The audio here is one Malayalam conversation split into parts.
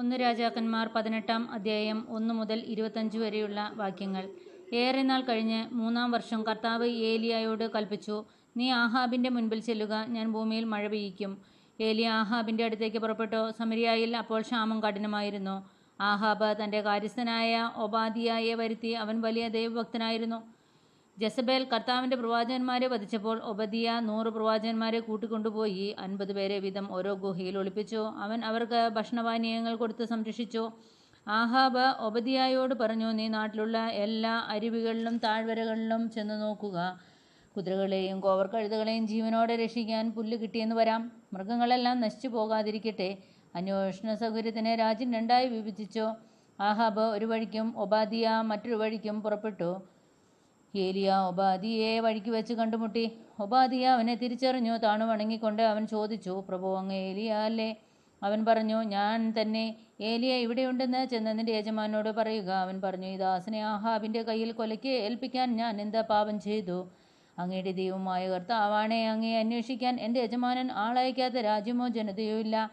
ഒന്ന് രാജാക്കന്മാർ പതിനെട്ടാം അധ്യായം ഒന്ന് മുതൽ ഇരുപത്തഞ്ച് വരെയുള്ള വാക്യങ്ങൾ. ഏറെ നാൾ കഴിഞ്ഞ് മൂന്നാം വർഷം കർത്താവ് ഏലിയായോട് കൽപ്പിച്ചു നീ ആഹാബിന്റെ മുൻപിൽ ചെല്ലുക ഞാൻ ഭൂമിയിൽ മഴ പെയ്യിക്കും ഏലിയ ആഹാബിന്റെ അടുത്തേക്ക് പുറപ്പെട്ടു. സമരിയായിൽ അപ്പോൾ ക്ഷാമം കഠിനമായിരുന്നു. ആഹാബ് തന്റെ കാര്യസ്ഥനായ ഒബാദിയായെ വരുത്തി അവൻ വലിയ ദൈവഭക്തനായിരുന്നു. ജസബേൽ കർത്താവിന്റെ പ്രവാചകന്മാരെ വധിച്ചപ്പോൾ ഒബദിയ നൂറ് പ്രവാചകന്മാരെ കൂട്ടിക്കൊണ്ടുപോയി അൻപത് പേരെ വീതം ഓരോ ഗുഹയിൽ ഒളിപ്പിച്ചു. അവൻ അവർക്ക് ഭക്ഷണപാനീയങ്ങൾ കൊടുത്ത് സംരക്ഷിച്ചു. ആഹാബ് ഒബദിയായോട് പറഞ്ഞു നീ നാട്ടിലുള്ള എല്ലാ അരുവികളിലും താഴ്വരകളിലും ചെന്ന് നോക്കുക. കുതിരകളെയും കോവർ കഴുതകളെയും ജീവനോടെ രക്ഷിക്കാൻ പുല്ല് കിട്ടിയെന്ന് വരാം. മൃഗങ്ങളെല്ലാം നശിച്ചു പോകാതിരിക്കട്ടെ. അന്വേഷണ സൗകര്യത്തിന് രാജ്യം രണ്ടായി വിഭജിച്ചു. ആഹാബ് ഒരു വഴിക്കും ഒബാദിയ മറ്റൊരു വഴിക്കും പുറപ്പെട്ടു. ഏലിയ ഒബാദിയെ വഴിക്ക് വെച്ച് കണ്ടുമുട്ടി. ഒബാദിയ അവനെ തിരിച്ചറിഞ്ഞു. താണു വണങ്ങിക്കൊണ്ട് അവൻ ചോദിച്ചു പ്രഭു അങ്ങ് ഏലിയ അല്ലേ? അവൻ പറഞ്ഞു ഞാൻ തന്നെ. ഏലിയ ഇവിടെയുണ്ടെന്ന് ചെന്ന് നിന്റെ യജമാനോട് പറയുക. അവൻ പറഞ്ഞു ഈ ദാസനെ ആഹാബിന്റെ കയ്യിൽ കൊലയ്ക്ക് ഏൽപ്പിക്കാൻ ഞാൻ എന്താ പാപം ചെയ്തു? അങ്ങയുടെ ദൈവമായ കർത്താവാണേ അങ്ങയെ അന്വേഷിക്കാൻ എന്റെ യജമാനൻ ആളയക്കാത്ത രാജ്യമോ ജനതയോ ഇല്ല.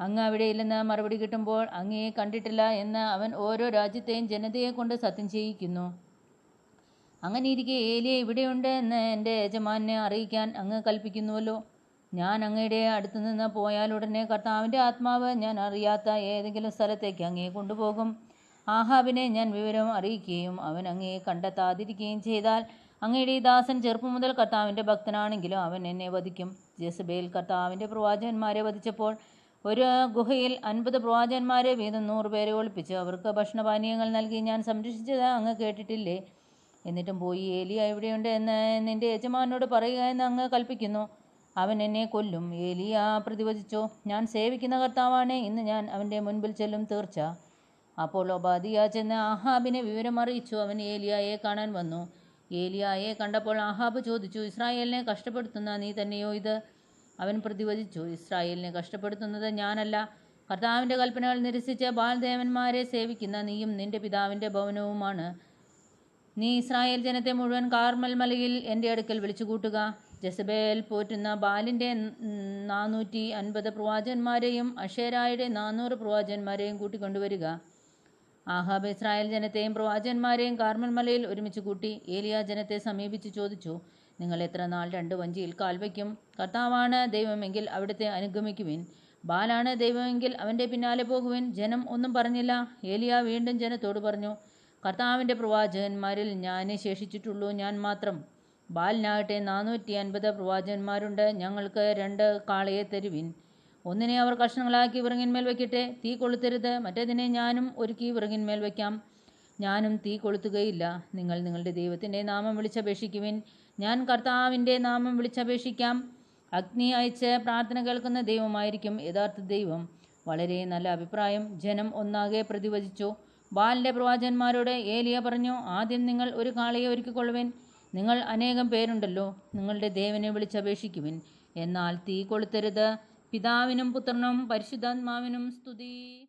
അങ്ങ് അവിടെ ഇല്ലെന്ന് മറുപടി കിട്ടുമ്പോൾ അങ്ങയെ കണ്ടിട്ടില്ല എന്ന് അവൻ ഓരോ രാജ്യത്തെയും ജനതയെ കൊണ്ട് സത്യം ചെയ്യിക്കുന്നു. അങ്ങനെ ഇരിക്കെ ഏലിയ ഇവിടെയുണ്ട് എന്ന് എന്റെ യജമാനെ അറിയിക്കാൻ അങ്ങ് കൽപ്പിക്കുന്നുവല്ലോ. ഞാൻ അങ്ങയുടെ അടുത്ത് നിന്ന് പോയാൽ ഉടനെ കർത്താവിന്റെ ആത്മാവ് ഞാൻ അറിയാത്ത ഏതെങ്കിലും സ്ഥലത്തേക്ക് അങ്ങയെ കൊണ്ടുപോകും. ആഹാബിനെ ഞാൻ വിവരം അറിയിക്കുകയും അവൻ അങ്ങയെ കണ്ടെത്താതിരിക്കുകയും ചെയ്താൽ അങ്ങയുടെ ദാസൻ ചെറുപ്പം മുതൽ കർത്താവിന്റെ ഭക്തനാണെങ്കിലും അവൻ എന്നെ വധിക്കും. ജെസബേൽ കർത്താവിന്റെ പ്രവാചകന്മാരെ വധിച്ചപ്പോൾ ഒരു ഗുഹയിൽ അൻപത് പ്രവാചകന്മാരെ വീതം നൂറ് പേരെ ഒളിപ്പിച്ച് അവർക്ക് ഭക്ഷണപാനീയങ്ങൾ നൽകി ഞാൻ സംരക്ഷിച്ചത് അങ്ങ് കേട്ടിട്ടില്ലേ? എന്നിട്ടും പോയി ഏലിയ എവിടെയുണ്ട് എന്ന് നിന്റെ യജമാനോട് പറയുക എന്ന് അങ്ങ് കൽപ്പിക്കുന്നു. അവൻ എന്നെ കൊല്ലും. ഏലിയ പ്രതിവചിച്ചു ഞാൻ സേവിക്കുന്ന കർത്താവാണ്. ഇന്ന് ഞാൻ അവന്റെ മുൻപിൽ ചെല്ലും തീർച്ച. അപ്പോൾ ഒബാദിയ ചെന്ന് ആഹാബിനെ വിവരം അറിയിച്ചു. അവൻ ഏലിയായെ കാണാൻ വന്നു. ഏലിയായെ കണ്ടപ്പോൾ ആഹാബ് ചോദിച്ചു ഇസ്രായേലിനെ കഷ്ടപ്പെടുത്തുന്ന നീ തന്നെയോ ഇത്? അവൻ പ്രതിവചിച്ചു ഇസ്രായേലിനെ കഷ്ടപ്പെടുത്തുന്നത് ഞാനല്ല. കർത്താവിന്റെ കൽപ്പനകൾ നിരസിച്ച് ബാൽദേവന്മാരെ സേവിക്കുന്ന നീയും നിന്റെ പിതാവിന്റെ ഭവനവുമാണ്. നീ ഇസ്രായേൽ ജനത്തെ മുഴുവൻ കാർമൽ മലയിൽ എന്റെ അടുക്കൽ വിളിച്ചു കൂട്ടുക ജസബേൽ പോറ്റുന്ന ബാലിന്റെ നാനൂറ്റി അൻപത് പ്രവാചകന്മാരെയും അഷേരായുടെ നാനൂറ് പ്രവാചകന്മാരെയും കൂട്ടിക്കൊണ്ടുവരിക. ആഹാബ് ഇസ്രായേൽ ജനത്തെയും പ്രവാചന്മാരെയും കാർമൽ മലയിൽ ഒരുമിച്ച് കൂട്ടി ഏലിയ ജനത്തെ സമീപിച്ച് ചോദിച്ചു നിങ്ങൾ എത്ര നാൾ രണ്ട് വഞ്ചിയിൽ കാൽവയ്ക്കും കർത്താവാണ് ദൈവമെങ്കിൽ അവിടുത്തെ അനുഗമിക്കുവിൻ. ബാലാണ് ദൈവമെങ്കിൽ അവന്റെ പിന്നാലെ പോകുവിൻ. ജനം ഒന്നും പറഞ്ഞില്ല. ഏലിയ വീണ്ടും ജനത്തോട് പറഞ്ഞു കർത്താവിന്റെ പ്രവാചകന്മാരിൽ ഞാനേ ശേഷിച്ചിട്ടുള്ളൂ. ഞാൻ മാത്രം. ബാലിനാകട്ടെ നാനൂറ്റി അൻപത് പ്രവാചകന്മാരുണ്ട്. ഞങ്ങൾക്ക് രണ്ട് കാളയെ തരുവിൻ. ഒന്നിനെ അവർ കഷ്ണങ്ങളാക്കി വിറങ്ങിന്മേൽ വയ്ക്കട്ടെ. തീ കൊളുത്തരുത്. മറ്റേതിനെ ഞാനും ഒരുക്കി വിറങ്ങിന്മേൽ വയ്ക്കാം. ഞാനും തീ കൊളുത്തുകയില്ല. നിങ്ങൾ നിങ്ങളുടെ ദൈവത്തിന്റെ നാമം വിളിച്ചപേക്ഷിക്കുവിൻ. ഞാൻ കർത്താവിന്റെ നാമം വിളിച്ചപേക്ഷിക്കാം. അഗ്നി അയച്ച് പ്രാർത്ഥന കേൾക്കുന്ന ദൈവമായിരിക്കും യഥാർത്ഥ ദൈവം. വളരെ നല്ല അഭിപ്രായം. ജനം ഒന്നാകെ പ്രതിവചിച്ചു. ബാലിന്റെ പ്രവാചകന്മാരോട് ഏലിയ പറഞ്ഞു ആദ്യം നിങ്ങൾ ഒരു കാളയെ ഒരുക്കിക്കൊള്ളുവിൻ. നിങ്ങൾ അനേകം പേരുണ്ടല്ലോ നിങ്ങളുടെ ദേവനെ വിളിച്ചപേക്ഷിക്കുവിൻ. എന്നാൽ തീ കൊളുത്തരുത്. പിതാവിനും പുത്രനും പരിശുദ്ധാത്മാവിനും സ്തുതി.